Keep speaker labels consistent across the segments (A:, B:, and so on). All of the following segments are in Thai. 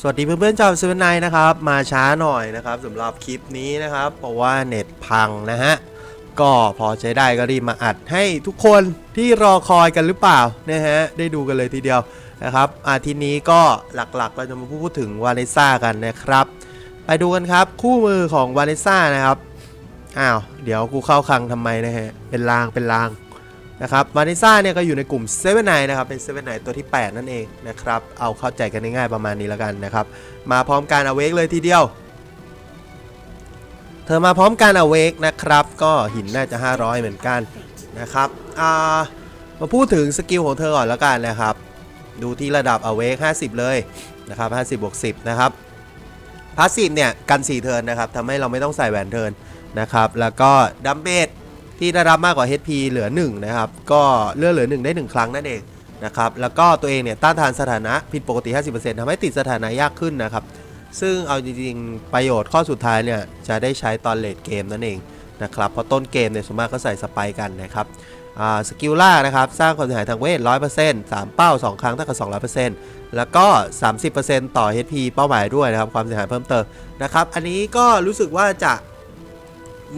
A: สวัสดีเพื่อนๆชาวเซเว่นไนนะครับ มาช้าหน่อยนะครับสำหรับคลิปนี้นะครับ เพราะว่าเน็ตพังนะฮะ ก็พอใช้ได้ก็รีบมาอัดให้ทุกคนที่รอคอยกันหรือเปล่านะฮะได้ดูกันเลยทีเดียวนะครับอาทีนี้ก็หลักๆเราจะมาพูดถึงวาเลซ่ากันนะครับ ไปดูกันครับคู่มือของวาเลซ่านะครับอ้าวเดี๋ยวกูเข้าคังทำไมนะฮะเป็นลางเป็นลาง นะครับวาเลซ่าเนี่ยก็อยู่ในกลุ่มเซเว่นไนนะครับ เป็นเซเว่นไนตัวที่ 8 นั่นเองนะครับ เอาเข้าใจกันง่ายๆประมาณนี้แล้วกันนะครับ มาพร้อมการอเวกเลยทีเดียว เธอมาพร้อมการอเวกนะครับ ก็หินน่าจะ 500 เหมือนกันนะครับามาพูดถึงสกิลของเธอก่อนแล้วกันนะครับ ดูที่ระดับอเวก50 เลยนะครับ50บวก10 นะครับพาสซีฟเนี่ยกัน4เทิร์นนะครับทำให้เราไม่ต้องใส่แหวนเทิร์นนะครับ แล้วก็ดัมเบล ที่ได้รับมากกว่า HP เหลือ 1 นะครับ ก็เลือดเหลือ 1 ได้ 1 ครั้งนั่นเองนะครับ แล้วก็ตัวเองเนี่ยต้านทานสถานะผิดปกติ 50%ทำให้ติดสถานะยากขึ้นนะครับ ซึ่งเอาจริงๆ ประโยชน์ข้อสุดท้ายเนี่ยจะได้ใช้ตอนเลดเกมนั่นเองนะครับ เพราะต้นเกมเนี่ยส่วนมากก็ใส่สไปกันนะครับสกิลล่านะครับสร้างความเสียหายทางเวท 100% 3 เป้า 2 ครั้งเท่ากับ 200%แล้วก็ 30%ต่อ HP เป้าหมายด้วยนะครับความเสียหายเพิ่มเติมนะครับ อันนี้ก็รู้สึกว่าจะ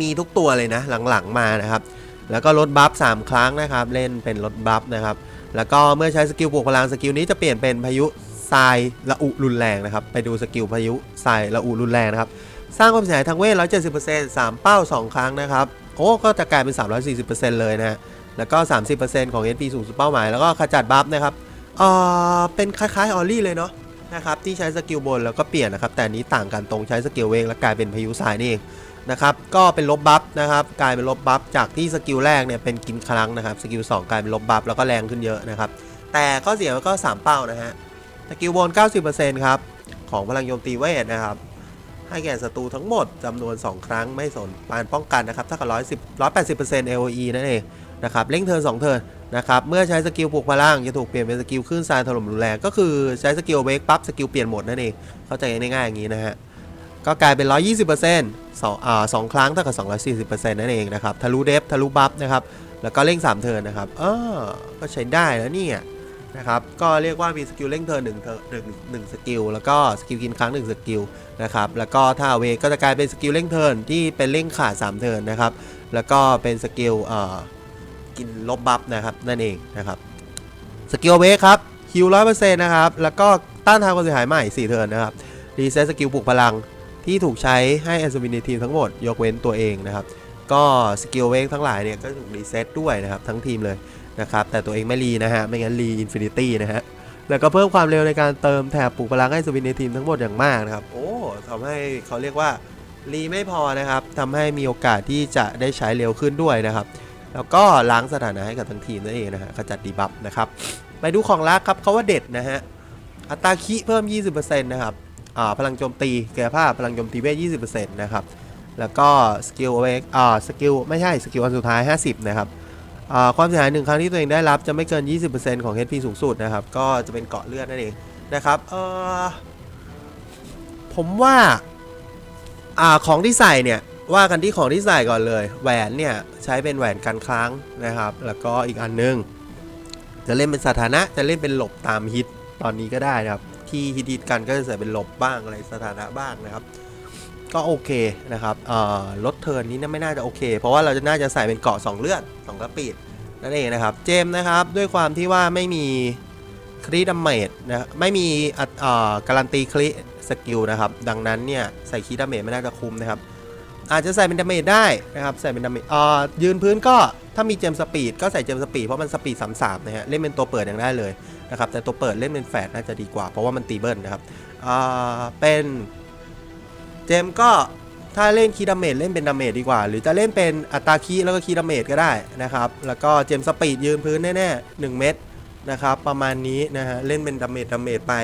A: มีทุกตัวเลยนะหลังๆมานะครับ แล้วก็ลดบัฟ3ครั้งนะครับ เล่นเป็นลดบัฟนะครับ แล้วก็เมื่อใช้สกิลบวกพลังสกิลนี้จะเปลี่ยนเป็นพายุทรายระอุรุนแรงนะครับ ไปดูสกิลพายุทรายระอุรุนแรงนะครับ สร้างความเสียหายทางเวท 170% 3 เป้า 2 ครั้งนะครับ โอ้ก็จะกลายเป็น 340%เลยนะฮะแล้วก็ 30%ของ HP สูงสุดเป้าหมาย แล้วก็ขจัดบัฟนะครับเอ่อเป็นคล้ายๆออลลี่เลยเนาะนะครับที่ใช้สกิลบนแล้วก็เปลี่ยนนะครับ แต่นนี้ต่างกันตรงใช้สกิลเวงแล้วกลายเป็นพายุทรายนี่เอง นะครับ ก็เป็นลบบัฟนะครับ กลายเป็นลบบัฟจากที่สกิลแรกเนี่ยเป็นกินครั้งนะครับ สกิล2กลายเป็นลบบัฟแล้วก็แรงขึ้นเยอะนะครับ แต่ข้อเสียก็ 3 เป้านะฮะ สกิลบน 90%ครับ ของพลังโจมตีเวทนะครับ ให้แก่ศัตรูทั้งหมดจำนวน 2 ครั้งไม่สนปานป้องกันนะครับเท่ากับ110 180% AOE นั่นเองนะครับเล่งเทิร์น2เทิร์นนะครับ เมื่อใช้สกิลปลุกพลังจะถูกเปลี่ยนเป็นสกิลคลื่นทรายถล่มรุนแรง ก็คือใช้สกิลเวกปั๊บสกิลเปลี่ยนโหมดนั่นเอง เข้าใจง่ายๆอย่างนี้นะฮะ ก็กลายเป็น 120%สองอ่าสองครั้งเท่ากับ 240%นั่นเองนะครับ ทะลุเดฟทะลุบัฟนะครับ แล้วก็เร่ง 3 เทิร์นนะครับเออก็ใช้ได้แล้วเนี่ยนะครับ ก็เรียกว่ามีสกิลเร่งเทิร์นหนึ่งเทิร์นหนึ่งหนึ่งสกิล แล้วก็สกิลกินครั้งหนึ่งสกิลนะครับ แล้วก็ถ้าเวก็จะกลายเป็นสกิลเร่งเทิร์นที่เป็นเร่งขาด3เทิร์นนะครับ แล้วก็เป็นสกิลเอ่อกินลบบัฟนะครับนั่นเองนะครับสกิลเวครับคิวร้อยเปอร์เซ็นต์นะครับ แล้วก็ต้านทานความเสียหายใหม่ 4 เทิร์นนะครับ รีเซ็ตสกิลปลุกพลัง ที่ถูกใช้ให้แอนซูมินในทีมทั้งหมด ยกเว้นตัวเองนะครับ ก็สกิลเวกทั้งหลายเนี่ยก็ถูกรีเซ็ตด้วยนะครับ ทั้งทีมเลยนะครับ แต่ตัวเองไม่รีนะฮะ ไม่งั้นรีอินฟินิตี้นะฮะ แล้วก็เพิ่มความเร็วในการเติมแถบปลุกพลังให้สวินในทีมทั้งหมดอย่างมากนะครับ โอ้ทำให้เขาเรียกว่ารีไม่พอนะครับทำให้มีโอกาสที่จะได้ใช้เร็วขึ้นด้วยนะครับ แล้วก็ล้างสถานะให้กับทั้งทีมนั่นเองนะฮะขจัดดีบัฟนะครับ ไปดูของลักครับเขาว่าเด็ดนะฮะ อัตราคิเพิ่ม 20%นะครับ พลังโจมตีกายภาพพลังโจมตีเวท 20%นะครับ แล้วก็สกิลเวกอ่าสกิลไม่ใช่สกิลอันสุดท้าย 50 นะครับความเสียหายหนึ่งครั้งที่ตัวเองได้รับจะไม่เกิน 20%ของ HP สูงสุดนะครับ ก็จะเป็นเกาะเลือดนั่นเองนะครับเออผมว่าอ่าของที่ใส่เนี่ยว่ากันที่ของที่ใส่ก่อนเลย แหวนเนี่ยใช้เป็นแหวนกันครั้งนะครับ แล้วก็อีกอันนึง จะเล่นเป็นสถานะจะเล่นเป็นหลบตามฮิตตอนนี้ก็ได้นะครับ ที่ฮิตฮิตกันก็จะใส่เป็นหลบบ้างอะไรสถานะบ้างนะครับ ก็โอเคนะครับเอ่อลดเทิร์นนี้น่าไม่น่าจะโอเค เพราะว่าเราจะน่าจะใส่เป็นเกาะ2เลือด2กระปีดนั่นเองนะครับ เจมส์นะครับด้วยความที่ว่าไม่มีครีดัมเมจนะไม่มีการันตีครีสกิลนะครับ ดังนั้นเนี่ยใส่ครีดัมเมจไม่น่าจะคุ้มนะครับ อาจจะใส่เป็นดาเมจได้นะครับใส่เป็นดาเมจเอ่อยืนพื้นก็ ถ้ามีเจมสปีดก็ใส่เจมสปีดเพราะมันสปีด33นะฮะเล่นเป็นตัวเปิดยังได้เลยนะครับแต่ตัวเปิดเล่นเป็นแฟดน่าจะดีกว่าเพราะว่ามันตีเบิลนะครับอ่าเป็นเจมก็ถ้าเล่นคีดาเมจเล่นเป็นดาเมจดีกว่า หรือจะเล่นเป็นอัตราคีย์แล้วก็คีดาเมจก็ได้นะครับแล้วก็เจมสปีดยืนพื้นแน่ๆ1เม็ดนะครับประมาณนี้นะฮะเล่นเป็นดาเมจดาเมจไป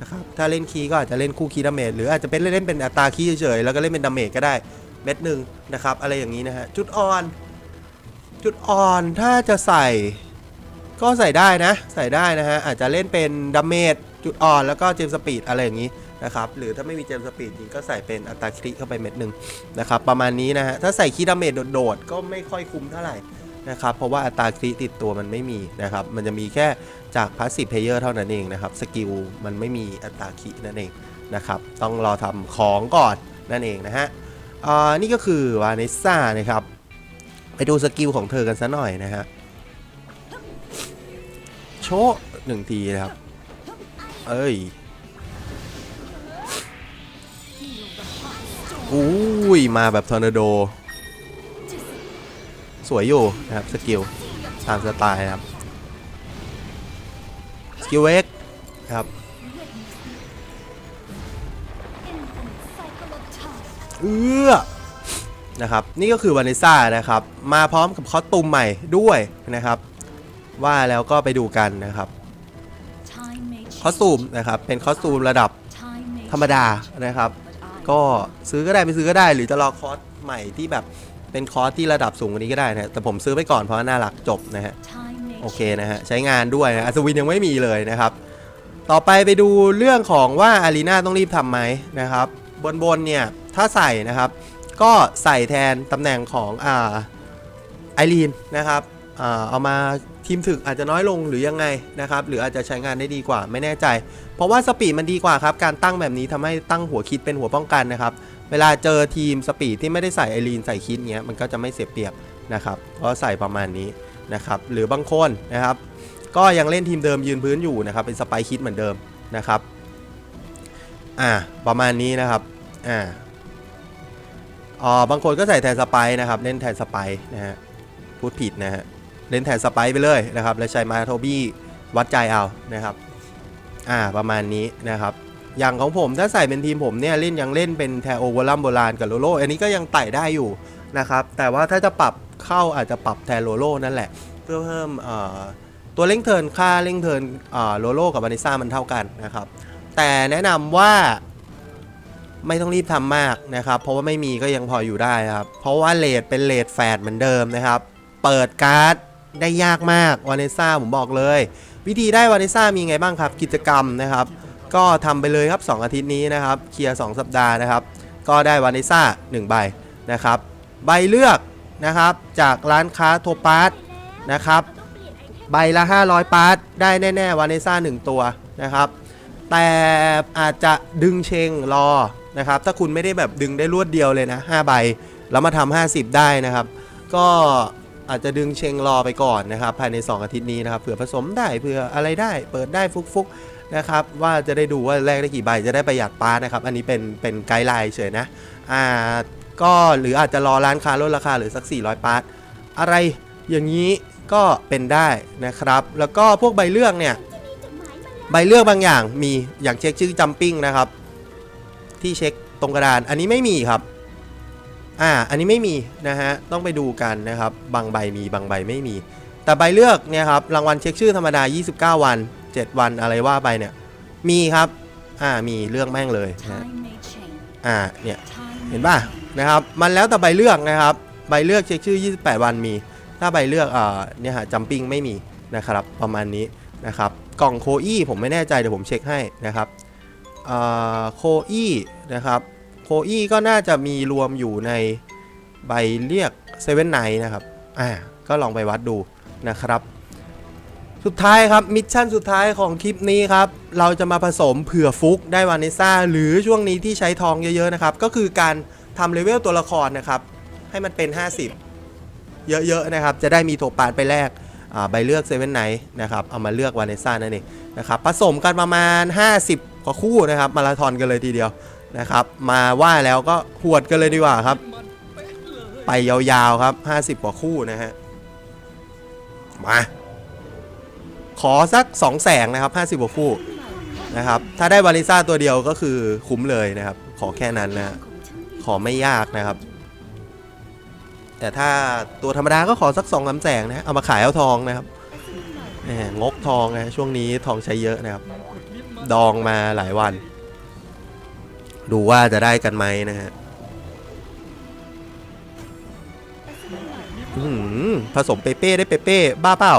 A: นะครับถ้าเล่นคีย์ก็อาจจะเล่นคู่คีดาเมจหรืออาจจะเป็นเล่นเป็นอัตราคีย์เฉยๆแล้วก็เล่นเป็นดาเมจก็ได้เม็ดหนึ่งนะครับอะไรอย่างนี้นะฮะจุดอ่อน จุดอ่อนถ้าจะใส่ ก็ใส่ได้นะ ใส่ได้นะฮะ อาจจะเล่นเป็นดาเมจจุดอ่อนแล้วก็เจมสปีดอะไรอย่างนี้นะครับ หรือถ้าไม่มีเจมสปีดจริงก็ใส่เป็นอัตราคริเข้าไปเม็ดหนึ่งนะครับ ประมาณนี้นะฮะ ถ้าใส่คีดาเมจโดดๆ ก็ไม่ค่อยคุ้มเท่าไหร่นะครับ เพราะว่าอัตราคริติดตัวมันไม่มีนะครับ มันจะมีแค่จากพาสซีฟเพลเยอร์เท่านั้นเองนะครับ สกิลมันไม่มีอัตราคินั่นเองนะครับ ต้องรอทำของก่อนนั่นเองนะฮะอ่านี่ก็คือวานิสซ่านะครับ ไปดูสกิลของเธอกันซะหน่อยนะฮะ โชว์หนึ่งทีนะครับ เอ้ยอุ้ย มาแบบทอร์นาโด สวยอยู่นะครับ สกิล ตามสไตล์นะครับ สกิลเอ็กครับเอื้อ นะครับนี่ก็คือวานิซ่านะครับมาพร้อมกับคอสตูมใหม่ด้วยนะครับ ว่าแล้วก็ไปดูกันนะครับคอสตูมนะครับเป็นคอสตูมระดับธรรมดานะครับ ก็ซื้อก็ได้ไม่ซื้อก็ได้ หรือจะรอคอสใหม่ที่แบบเป็นคอสที่ระดับสูงกว่านี้ก็ได้นะแต่ผมซื้อไปก่อนเพราะว่าน่ารักจบนะฮะโอเคนะฮะใช้งานด้วยนะอัศวินยังไม่มีเลยนะครับ ต่อไปไปดูเรื่องของว่าอารีนาต้องรีบทำไหมนะครับ บนบนเนี่ยถ้าใส่นะครับ ก็ใส่แทนตำแหน่งของอ่าไอรีนนะครับอ่าเอามาทีมถึกอาจจะน้อยลงหรือยังไงนะครับ หรืออาจจะใช้งานได้ดีกว่าไม่แน่ใจ เพราะว่าสปีดมันดีกว่าครับ การตั้งแบบนี้ทำให้ตั้งหัวคิดเป็นหัวป้องกันนะครับ เวลาเจอทีมสปีดที่ไม่ได้ใส่ไอรีนใส่คิดเงี้ยมันก็จะไม่เสียเปรียบนะครับ ก็ใส่ประมาณนี้นะครับ หรือบางคนนะครับ ก็ยังเล่นทีมเดิมยืนพื้นอยู่นะครับ เป็นสไปคิดเหมือนเดิมนะครับ อ่า ประมาณนี้นะครับ อ่า อ๋อบางคนก็ใส่แทนสไปค์นะครับ เล่นแทนสไปค์นะฮะ พูดผิดนะฮะ เล่นแทนสไปค์ไปเลยนะครับ แล้วใช้มาโทบี้วัดใจเอานะครับ อ่า ประมาณนี้นะครับ อย่างของผมถ้าใส่เป็นทีมผมเนี่ยเล่นยังเล่นเป็นแทโอเวอลัมโบราณกับโลโลอันนี้ก็ยังไต่ได้อยู่นะครับ แต่ว่าถ้าจะปรับเข้าอาจจะปรับแทนโลโลนั่นแหละ เพื่อเพิ่มเอ่อตัวเร่งเทินค่าเร่งเทินโลโลกับวานิซ่ามันเท่ากันนะครับ แต่แนะนำว่า ไม่ต้องรีบทำมากนะครับ เพราะว่าไม่มีก็ยังพออยู่ได้ครับ เพราะว่าเลทเป็นเลทแฟดเหมือนเดิมนะครับ เปิดการ์ดได้ยากมากวานิซ่าผมบอกเลย วิธีได้วานิซ่ามีไงบ้างครับ กิจกรรมนะครับ ก็ทำไปเลยครับ 2 อาทิตย์นี้นะครับ เคลียร์ 2 สัปดาห์นะครับ ก็ได้วานิซ่า1ใบนะครับ ใบเลือกนะครับจากร้านค้าโทปาสนะครับ ใบละ 500 ปาร์ตได้แน่ ๆ วานิซ่า1ตัวนะครับ แต่อาจจะดึงเชงรอ นะครับ ถ้าคุณไม่ได้แบบดึงได้รวดเดียวเลยนะ5ใบ แล้วมาทำ50 ได้นะครับ ก็อาจจะดึงเชงรอไปก่อนนะครับ ภายใน 2 อาทิตย์นี้นะครับ เผื่อผสมได้ เผื่ออะไรได้ เปิดได้ฟุกๆนะครับ ว่าจะได้ดูว่าแลกได้กี่ใบ จะได้ประหยัดปาร์ตนะครับ อันนี้เป็นเป็นไกด์ไลน์เฉยนะ อ่า ก็หรืออาจจะรอร้านค้าลดราคาหรือสัก 400 ปาร์ตอะไรอย่างนี้ก็เป็นได้นะครับ แล้วก็พวกใบเลือกเนี่ย ใบเลือกบางอย่างมี อย่างเช็คชื่อจัมปิ้งนะครับ ที่เช็คตรงกระดาน อันนี้ไม่มีครับ อ่า อันนี้ไม่มีนะฮะ ต้องไปดูกันนะครับ บางใบมีบางใบไม่มี แต่ใบเลือกเนี่ยครับ รางวัลเช็คชื่อธรรมดา 29 วัน 7 วันอะไรว่าไปเนี่ย มีครับ อ่า มีเลือกแม่งเลยนะฮะอ่า เนี่ย เห็นป่ะนะครับ มันแล้วแต่ใบเลือกนะครับ ใบเลือกเช็คชื่อ 28 วันมี ถ้าใบเลือกเอ่อเนี่ยฮะจัมปิ้งไม่มีนะครับ ประมาณนี้นะครับ กล่องโคอี้ผมไม่แน่ใจเดี๋ยวผมเช็คให้นะครับเอ่อ โคอี้นะครับ โคอี้ก็น่าจะมีรวมอยู่ในใบเรียกเซเว่นไนนะครับ อ่า ก็ลองไปวัดดูนะครับ สุดท้ายครับ มิชชั่นสุดท้ายของคลิปนี้ครับ เราจะมาผสมเผื่อฟุกได้วานิซ่า หรือช่วงนี้ที่ใช้ทองเยอะๆนะครับ ก็คือการทำเลเวลตัวละครนะครับ ให้มันเป็น 50 เยอะๆนะครับ จะได้มีโทปาดไปแลกใบเลือกเซเว่นไนนะครับ เอามาเลือกวานิซ่านั่นเองนะครับ ผสมกันประมาณ 50 กว่าคู่นะครับมาราธอนกันเลยทีเดียวนะครับ มาว่าแล้วก็หวดกันเลยดีกว่าครับ ไปยาวๆครับ 50 กว่าคู่นะฮะมาขอสัก 2 แสงนะครับ 50กว่าคู่นะครับ ถ้าได้วานิซ่าตัวเดียวก็คือคุ้มเลยนะครับ ขอแค่นั้นนะขอไม่ยากนะครับ แต่ถ้าตัวธรรมดาก็ขอสัก2องสาแสงนะเอามาขายเอาทองนะครับงกทองนะช่วงนี้ทองใช้เยอะนะครับ ดองมาหลายวัน ดูว่าจะได้กันไหมนะฮะอื้อหือผสมเปเป้ได้เปเป้บ้าเปล่า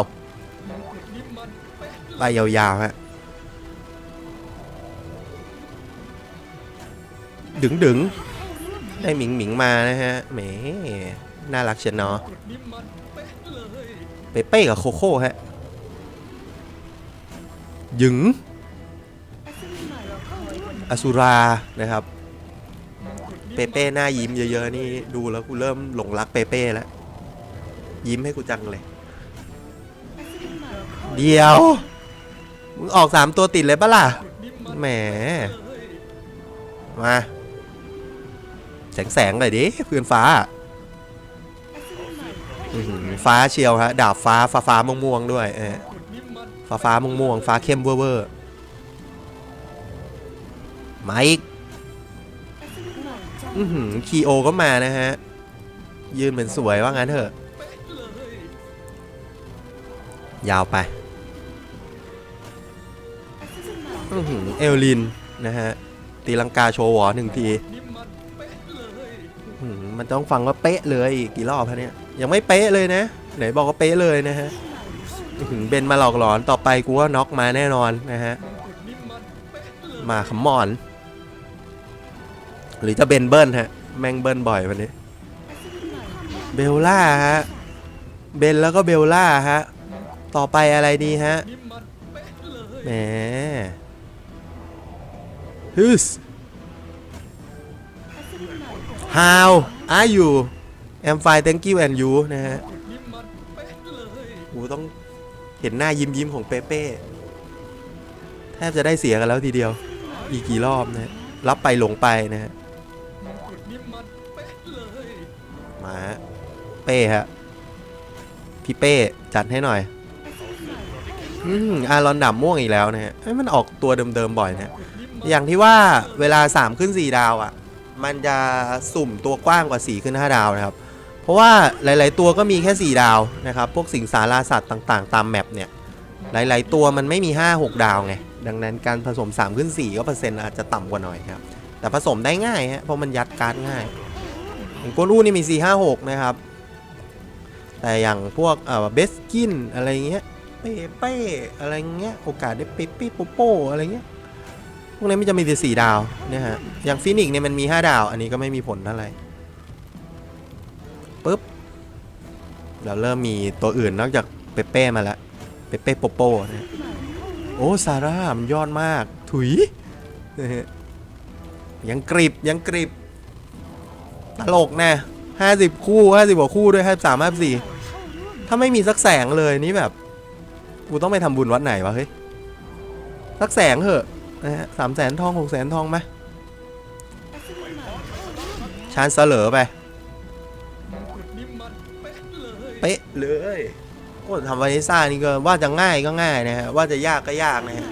A: ใบยาวๆฮะดึงดึงได้หมิงหมิงมานะฮะแหมน่ารักเชียเนาะเปเป้กับโคโค่ฮะยึง อสุรานะครับ เปเป้หน้ายิ้มเยอะๆนี่ดูแล้วกูเริ่มหลงรักเปเป้แล้วยิ้มให้กูจังเลย เดียวมึงออกสามตัวติดเลยปะล่ะแหมมาแสงแสงๆหน่อยดิเพื่อนฟ้าฟ้าเชียวฮะดาบฟ้าฟ้าฟ้าม่วงม่วงๆด้วยเออฟ้าฟ้าม่วงม่วงๆฟ้าเข้มเวอร์เวอร์ มาอีกอือหือคีโอก็มานะฮะ ยืนเป็นสวยว่างั้นเถอะ ยาวไปอือหือเอลลินนะฮะ ตีลังกาโชว์หวอหนึ่งทีมันต้องฟังว่าเป๊ะเลยอีกกี่รอบฮะเนี่ย ยังไม่เป๊ะเลยนะ ไหนบอกว่าเป๊ะเลยนะฮะอื้อหือเบนมาหลอกหลอนต่อไปกูว่าน็อกมาแน่นอนนะฮะ มาขมอน หรือจะเบนเบิลฮะ แม่งเบิลบ่อยวันนี้ เบลล่าฮะ เบนแล้วก็เบลล่าฮะ ต่อไปอะไรดีฮะ แหมฮึส How are you I'm fine thank you and you นะฮะกูต้องเห็นหน้ายิ้มยิ้มของเปเป้แทบจะได้เสียกันแล้วทีเดียว อีกกี่รอบนะฮะรับไปหลงไปนะฮะ มาฮะเป้ฮะพี่เป้จัดให้หน่อยอืมอารอนดับม่วงอีกแล้วนะฮะเอ้ยมันออกตัวเดิมๆบ่อยนะอย่างที่ว่าเวลา 3 ขึ้น 4 ดาวอะ่ะ มันจะสุ่มตัวกว้างกว่า 4 ขึ้น 5 ดาวนะครับ เพราะว่าหลาย ๆ ตัวก็มีแค่ 4 ดาวนะครับ พวกสิงสาราสัตว์ต่างๆ ตามแมปเนี่ย หลาย ๆ ตัวมันไม่มี 5 6 ดาวไง ดังนั้นการผสม 3 ขึ้น 4 ก็เปอร์เซ็นต์อาจจะต่ำกว่าหน่อยครับ แต่ผสมได้ง่ายฮะ เพราะมันยัดการ์ดง่าย อย่างโกลูนี่มี 4 5 6 นะครับ แต่อย่างพวกเอ่อเบสกินอะไรเงี้ยเป้เป้อะไรเงี้ยโอกาสได้เป๊ะเป๊ะโปโป้อะไรเงี้ยพวกนี้มันจะมีแต่สี่ดาวเนี่ยฮะอย่างฟินิกซ์เนี่ยมันมี 5 ดาว อันนี้ก็ไม่มีผลเท่าไหร่ปุ๊บเราเริ่มมีตัวอื่นนอกจากเปเป้มาแล้วเปเป้โปโป้เนี่ยโอ้ซาร่ามันยอดมาก ถุยยังกริบยังกริบ ตลกแน่ห้าสิบคู่ห้าสิบกว่าคู่ด้วยห้าสามห้าสี่ถ้าไม่มีสักแสงเลยนี่แบบ กูต้องไปทำบุญวัดไหนวะเฮ้ย สักแสงเหอะนะฮะสามแสนทองหกแสนทองไหมชานเสลอไป เป๊ะเลยโอ้ทำวานิซ่านี่ก็ว่าจะง่ายก็ง่ายนะฮะ ว่าจะยากก็ยากนะฮะ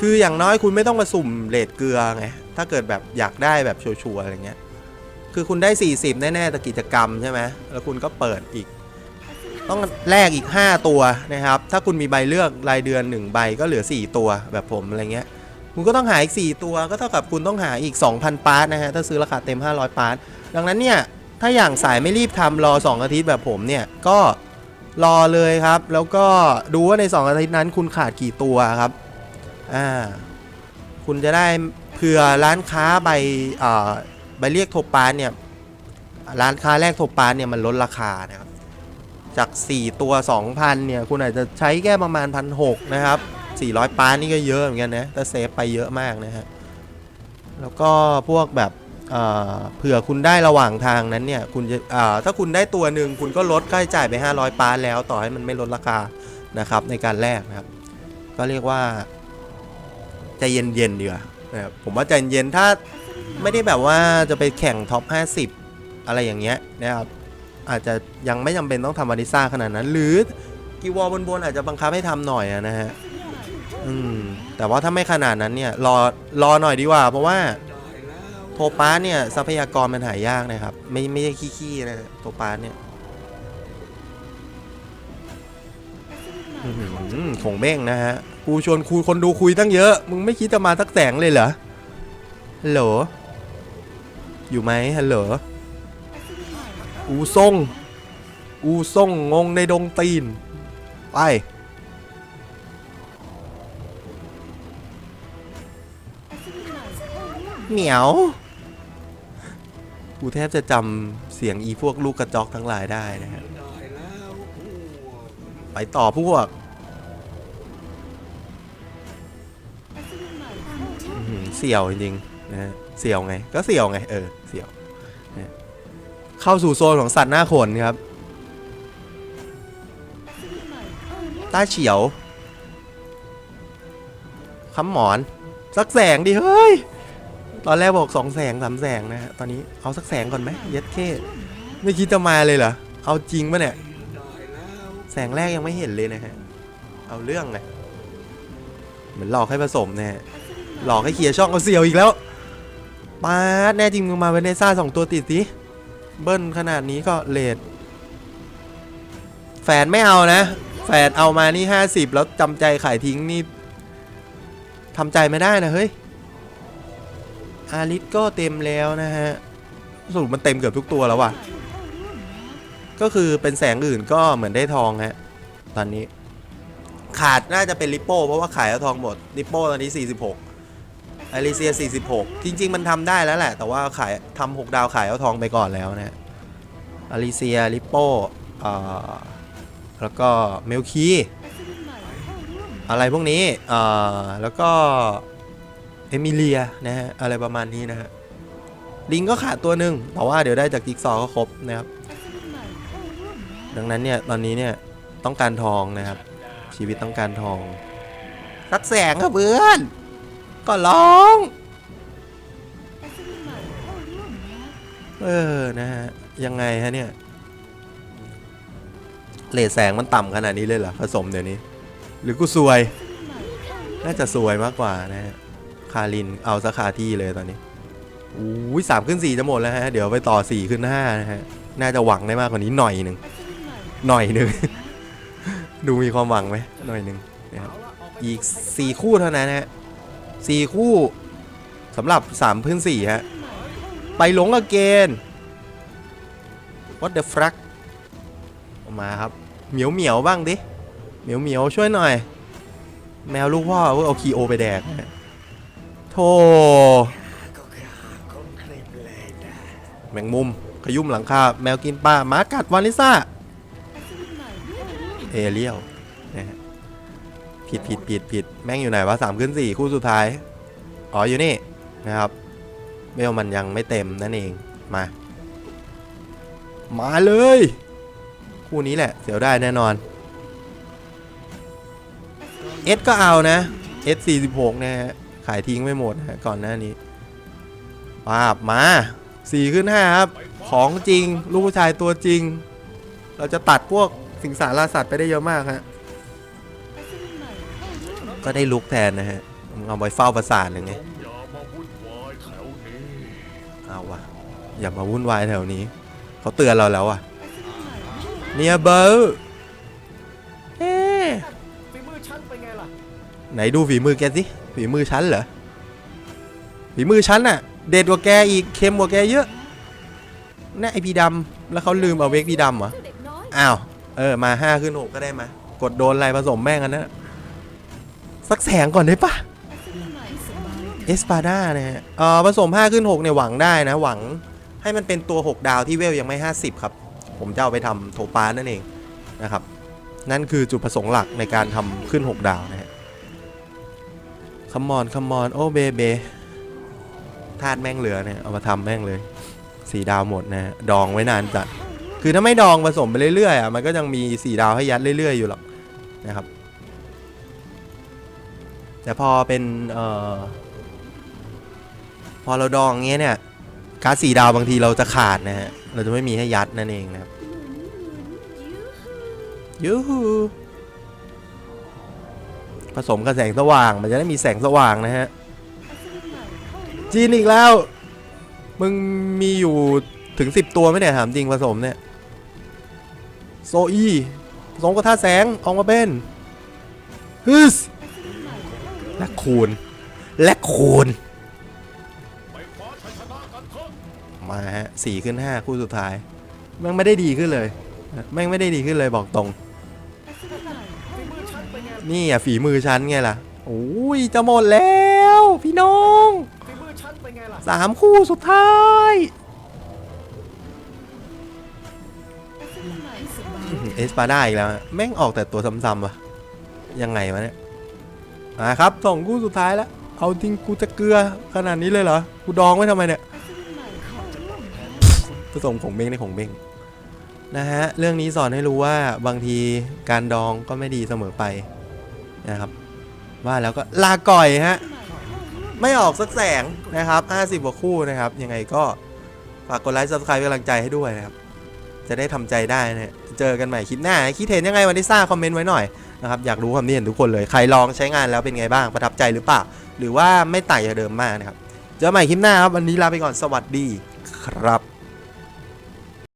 A: คืออย่างน้อยคุณไม่ต้องมาสุ่มเลทเกลือไง ถ้าเกิดแบบอยากได้แบบชัวร์ๆอะไรเงี้ย คือคุณได้ 40 แน่ๆแต่กิจกรรมใช่ไหมแล้วคุณก็เปิดอีก ต้องแลกอีก 5 ตัวนะครับ ถ้าคุณมีใบเลือกรายเดือน 1 ใบก็เหลือ 4 ตัวแบบผมอะไรเงี้ย คุณก็ต้องหาอีก 4 ตัวก็เท่ากับคุณต้องหาอีก 2,000 ปาร์ตนะฮะ ถ้าซื้อราคาเต็ม 500 ปาร์ตดังนั้นเนี่ย ถ้าอย่างสายไม่รีบทำรอ 2 อาทิตย์แบบผมเนี่ย ก็รอเลยครับ แล้วก็ดูว่าใน 2 อาทิตย์นั้นคุณขาดกี่ตัวครับ อ่า คุณจะได้เผื่อร้านค้าใบอ่า ใบเรียกโทปาเนี่ย ร้านค้าแรกโทปาเนี่ยมันลดราคานะครับ จาก 4 ตัว 2,000 เนี่ย คุณอาจจะใช้แค่ประมาณ 1,600 นะครับ 400 ปาร์ตนี่ก็เยอะเหมือนกันนะแต่เซฟไปเยอะมากนะฮะ แล้วก็พวกแบบเอ่อเผื่อคุณได้ระหว่างทางนั้นเนี่ยคุณจะอ่าถ้าคุณได้ตัวหนึ่งคุณก็ลดค่าใช้จ่ายไป 500 ปาร์ตแล้วต่อให้มันไม่ลดราคานะครับในการแลกนะครับ ก็เรียกว่าใจเย็นๆดีกว่านะครับผมว่าใจเย็นถ้า ไม่ได้แบบว่าจะไปแข่งท็อป 50 อะไรอย่างเงี้ยนะครับอาจจะยังไม่จำเป็นต้องทำวานิซ่าขนาดนั้น หรือกีวอลบนๆอาจจะบังคับให้ทำหน่อยอะนะฮะอืมแต่ว่าถ้าไม่ขนาดนั้นเนี่ยรอรอหน่อยดีกว่า เพราะว่าโทปาสเนี่ยทรัพยากรมันหายากนะครับ ไม่ไม่ใช่ขี้ๆนะโทปาสเนี่ยอื้อหือคงเบ้งนะฮะกูชวนคุยคนดูคุยตั้งเยอะ มึงไม่คิดจะมาทักแสงเลยเหรอ ฮัลโหล อยู่ไหมฮัลโหล อูซ่ง อูซ่งงงในดงตีน ไป เหมียว กูแทบจะจำเสียงอีพวกลูกกระจอกทั้งหลายได้นะฮะไปต่อพวกเสี่ยวจริงๆ นะฮะเสี่ยวไงก็เสี่ยวไงเออเสี่ยวเข้าสู่โซนของสัตว์หน้าขนครับตาเฉียวคำหมอน สักแสงดิเฮ้ย ตอนแรกบอกสองแสงสามแสงนะฮะตอนนี้เอาสักแสงก่อนไหมเย็ดเคไม่คิดจะมาเลยเหรอ เอาจริงปะเนี่ย แสงแรกยังไม่เห็นเลยนะฮะ เอาเรื่องไงเหมือนหลอกให้ผสมนะฮะหลอกให้เคลียร์ช่องเอาเสียวอีกแล้ว ปาดแน่จริงมึงมาเวเนซ่าสองตัวติดสิ เบิ้ลขนาดนี้ก็เลดแฟนไม่เอานะ แฟนเอามานี่ห้าสิบแล้วจำใจขายทิ้งนี่ทำใจไม่ได้นะเฮ้ย อาริสก็เต็มแล้วนะฮะ สรุปมันเต็มเกือบทุกตัวแล้วว่ะ ก็คือเป็นแสงอื่นก็เหมือนได้ทองฮะ ตอนนี้ ขาดน่าจะเป็นลิปโป้เพราะว่าขายเอาทองหมด ลิปโป้ตอนนี้ 46 อริเซีย 46 จริง ๆ มันทำได้แล้วแหละ แต่ว่าขายทำ6ดาวขายเอาทองไปก่อนแล้วนะฮะอลิเซีย ลิปโป้แล้วก็เมลคีอะไรพวกนี้อ่าแล้วก็ เอมิเลียนะฮะ อะไรประมาณนี้นะฮะ ลิงก็ขาดตัวหนึ่งแต่ว่าเดี๋ยวได้จากจิ๊กซอว์ก็ครบนะครับ ดังนั้นเนี่ย ตอนนี้เนี่ยต้องการทองนะครับ ชีวิตต้องการทอง สักแสงครับเพื่อน ก็ร้อง เออ นะฮะ ยังไงฮะเนี่ย เลทแสงมันต่ำขนาดนี้เลยเหรอ ผสมเดี๋ยวนี้ หรือกูซวย น่าจะซวยมากกว่านะฮะ คารินเอาสกคาที่เลยตอนนี้อู้ยสามขึ้นสี่จะหมดแล้วฮะ เดี๋ยวไปต่อสี่ขึ้นห้านะฮะ น่าจะหวังได้มากกว่านี้หน่อยหนึ่ง หน่อยหนึ่ง ดูมีความหวังไหมหน่อยหนึ่งนะครับ อีกสี่คู่เท่านั้นนะฮะ สี่คู่สำหรับสามพื้นสี่ฮะ ไปหลงอเกน what the fuck มาครับ เหมียวเหมียวบ้างดิ เหมียวเหมียวช่วยหน่อย แมวลูกพ่อเว่าเอาคีโอไปแดกโธ่แมงมุมขยุ่มหลังคาแมวกินปลาหมากัดวานิซ่า เอเรียล ผิดผิดผิดผิดแม่งอยู่ไหนวะสามขึ้นสี่คู่สุดท้าย อ๋ออยู่นี่นะครับเวลมันยังไม่เต็มนั่นเองมา มาเลย คู่นี้แหละ เสียวได้แน่นอนเอสก็เอานะเอส46นะฮะขายทิ้งไม่หมดนะก่อนหน้านี้ปาบมา4ขึ้น5ครับ ของจริง ลูกผู้ชายตัวจริง เราจะตัดพวกสิงสารสัตว์ไปได้เยอะมากฮะ ก็ได้ลุกแทนนะฮะมึงเอาไว้เฝ้าประสาทหรือไง
B: อย่ามาวุ่นวายแถวนี้
A: เอาวะอย่ามาวุ่นวายแถวนี้ เขาเตือนเราแล้วอะ เนี่ยเบอร์เอ๊ะ
B: ฝีมือฉันเป็นไงล่ะ
A: ไหนดูฝีมือแกสิฝีมือฉันเหรอฝีมือฉันน่ะ เด็ดกว่าแกอีกเค็มกว่าแกเยอะน่าไอพีดำแล้วเขาลืมเอาเวกพีดำเหรอ
C: เด็กน้อย
A: อ้าวเออมาห้าขึ้นหกก็ได้มากดโดนอะไรผสมแม่งกันนะ สักแสงก่อนได้ปะเอสปาด้านะฮะเออผสม 5 ขึ้น 6 เนี่ย หวังได้นะ หวังให้มันเป็นตัว 6 ดาวที่เวลยังไม่ 50 ครับ ผมจะเอาไปทำโทปานั่นเองนะครับ นั่นคือจุดประสงค์หลักในการทำขึ้น 6 ดาวนะฮะคัมมอนคัมมอนโอ้เบเบธาตุแม่งเหลือเนี่ยเอามาทำแม่งเลย4ดาวหมดนะฮะดองไว้นานจัด คือถ้าไม่ดองผสมไปเรื่อยๆอะมันก็ยังมี4ดาวให้ยัดเรื่อย ๆ อยู่หรอกนะครับ แต่พอเป็นเอ่อพอเราดองเงี้ยเนี่ยการ์ดสี่ดาวบางทีเราจะขาดนะฮะ เราจะไม่มีให้ยัดนั่นเองนะครับยูฮูผสมกับแสงสว่างมันจะได้มีแสงสว่างนะฮะ จีนอีกแล้ว มึงมีอยู่ถึง10ตัวไหมเนี่ยถามจริงผสมเนี่ย โซอีผสมกับท่าแสงออกมาเป็นฮึส และคูณ และคูณ มาฮะสี่ขึ้นห้าคู่สุดท้าย แม่งไม่ได้ดีขึ้นเลย แม่งไม่ได้ดีขึ้นเลยบอกตรง
B: นี่
A: อะฝีมือฉันไงล่ะ โอ้ยจะหมดแล้ว พี่น้อง
B: ฝีมือฉันเป็นไงล่ะ
A: สามคู่สุดท้ายเอสปาด้าอีกแล้ว แม่งออกแต่ตัวซ้ำๆวะยังไงวะเนี่ย อ่าครับสองคู่สุดท้ายแล้ว เอาจริงกูจะเกลือขนาดนี้เลยเหรอ กูดองไว้ทำไมเนี่ยผสมของเบ้งในของเบ้งนะฮะ เรื่องนี้สอนให้รู้ว่าบางทีการดองก็ไม่ดีเสมอไปนะครับ ว่าแล้วก็ลาก่อยฮะ ไม่ออกสักแสงนะครับ 50กว่าคู่นะครับ ยังไงก็ฝากกดไลค์ subscribe เป็นกำลังใจให้ด้วยนะครับ จะได้ทำใจได้นะเจอกันใหม่คลิปหน้า คิดเห็นยังไงวันที่ซ่าคอมเมนต์ไว้หน่อย นะครับอยากรู้ความคิดเห็นทุกคนเลยใครลองใช้งานแล้วเป็นไงบ้างประทับใจหรือเปล่าหรือว่าไม่ต่างจากเดิมมากนะครับเจอกันใหม่คลิปหน้าครับวันนี้ลาไปก่อนสวัสดีครับ